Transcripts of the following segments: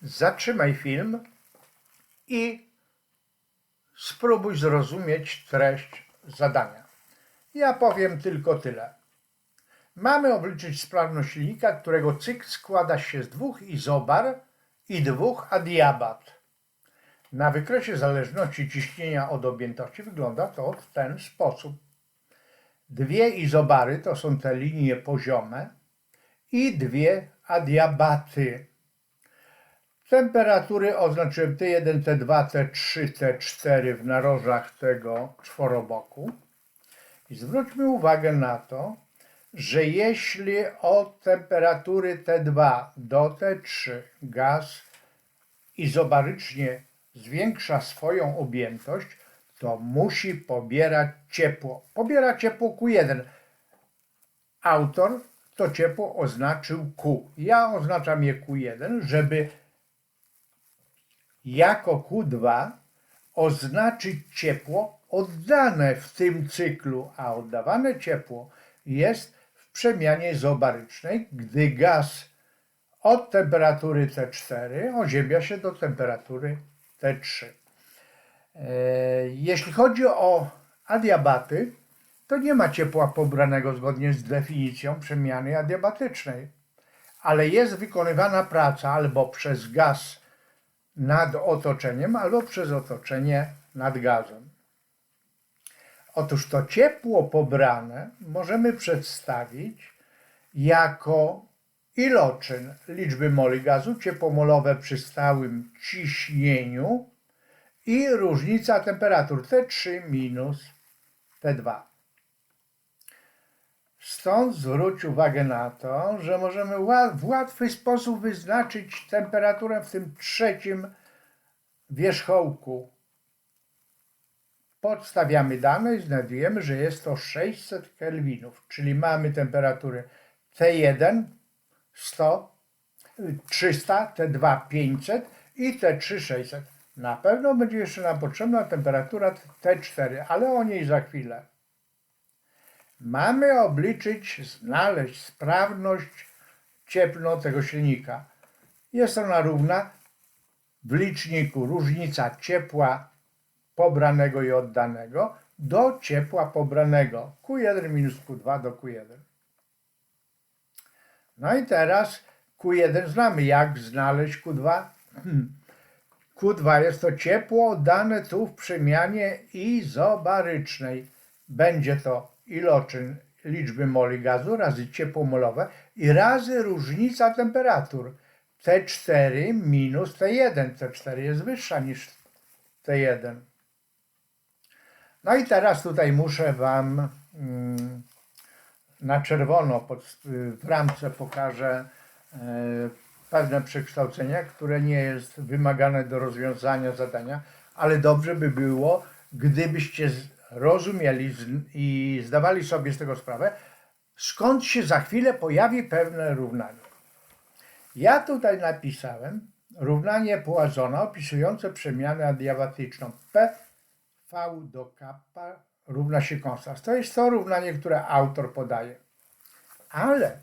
zatrzymaj film i spróbuj zrozumieć treść zadania. Ja powiem tylko tyle. Mamy obliczyć sprawność silnika, którego cykl składa się z dwóch izobar i dwóch adiabat. Na wykresie zależności ciśnienia od objętości wygląda to w ten sposób. Dwie izobary to są te linie poziome i dwie adiabaty. Temperatury oznaczyłem T1, T2, T3, T4 w narożach tego czworoboku. I zwróćmy uwagę na to, że jeśli od temperatury T2 do T3 gaz izobarycznie zwiększa swoją objętość, to musi pobierać ciepło. Pobiera ciepło Q1. Autor to ciepło oznaczył Q. Ja oznaczam je Q1, żeby jako Q2 oznaczyć ciepło oddane w tym cyklu, a oddawane ciepło jest w przemianie izobarycznej, gdy gaz od temperatury T4 oziębia się do temperatury T3. E, Jeśli chodzi o adiabaty, to nie ma ciepła pobranego zgodnie z definicją przemiany adiabatycznej, ale jest wykonywana praca albo przez gaz nad otoczeniem, albo przez otoczenie nad gazem. Otóż to ciepło pobrane możemy przedstawić jako iloczyn liczby moli gazu ciepłomolowe przy stałym ciśnieniu i różnica temperatur T3 minus T2. Stąd zwróć uwagę na to, że możemy w łatwy sposób wyznaczyć temperaturę w tym trzecim wierzchołku. Podstawiamy dane i znajdujemy, że jest to 600 kelwinów, czyli mamy temperatury T1 100, 300, T2 500 i T3 600. Na pewno będzie jeszcze nam potrzebna temperatura T4, ale o niej za chwilę. Mamy obliczyć, znaleźć sprawność cieplną tego silnika. Jest ona równa w liczniku różnica ciepła pobranego i oddanego do ciepła pobranego Q1 minus Q2 do Q1. No i teraz Q1 znamy. Jak znaleźć Q2? Hmm. Q2 jest to ciepło oddane tu w przemianie izobarycznej. Będzie to iloczyn liczby moli gazu razy ciepło molowe i razy różnica temperatur. T4 minus T1. T4 jest wyższa niż T1. No i teraz tutaj muszę Wam mm, na czerwono pod, w ramce pokażę e, pewne przekształcenia, które nie jest wymagane do rozwiązania zadania, ale dobrze by było, gdybyście rozumieli i zdawali sobie z tego sprawę, skąd się za chwilę pojawi pewne równanie. Ja tutaj napisałem równanie Poissona opisujące przemianę adiabatyczną P V do kappa równa się konstans. To jest to równanie, które autor podaje. Ale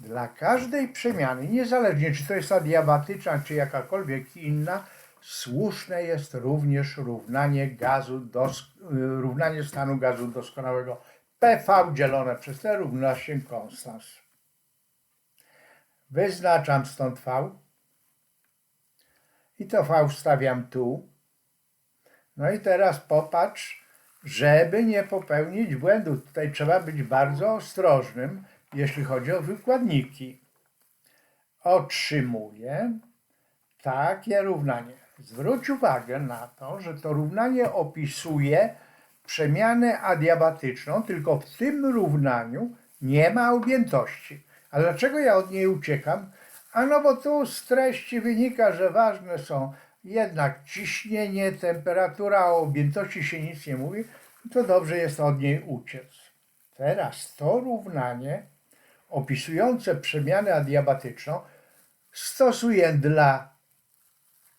dla każdej przemiany, niezależnie czy to jest adiabatyczna, czy jakakolwiek inna, słuszne jest również równanie gazu dos, y, równanie stanu gazu doskonałego. PV dzielone przez T równa się konstans. Wyznaczam stąd V i to V wstawiam tu. No i teraz popatrz, żeby nie popełnić błędu. Tutaj trzeba być bardzo ostrożnym, jeśli chodzi o wykładniki. Otrzymuję takie równanie. Zwróć uwagę na to, że to równanie opisuje przemianę adiabatyczną, tylko w tym równaniu nie ma objętości. A dlaczego ja od niej uciekam? A no bo tu z treści wynika, że ważne są jednak ciśnienie, temperatura, o objętości się nic nie mówi, to dobrze jest od niej uciec. Teraz to równanie opisujące przemianę adiabatyczną stosuję dla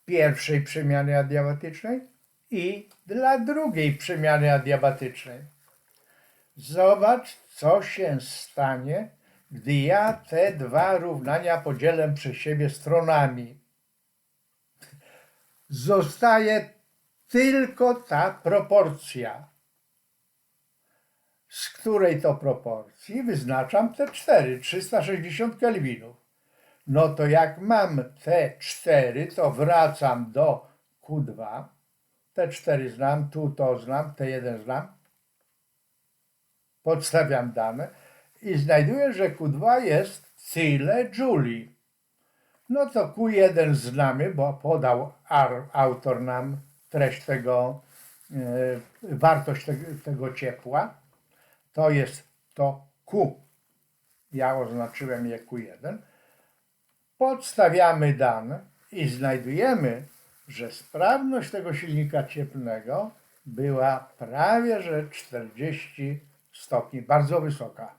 pierwszej przemiany adiabatycznej i dla drugiej przemiany adiabatycznej. Zobacz, co się stanie, gdy ja te dwa równania podzielę przez siebie stronami. zostaje tylko ta proporcja, z której to proporcji wyznaczam te 4, 360 kelwinów. No to jak mam te 4, to wracam do Q2. Te 4 znam, tu to znam, te 1 znam. Podstawiam dane i znajduję, że Q2 jest tyle Jouli. No to Q1 znamy, bo podał autor nam treść tego, e, wartość tego ciepła. To jest to Q. Ja oznaczyłem je Q1. Podstawiamy dane i znajdujemy, że sprawność tego silnika cieplnego była prawie że 40 stopni, bardzo wysoka.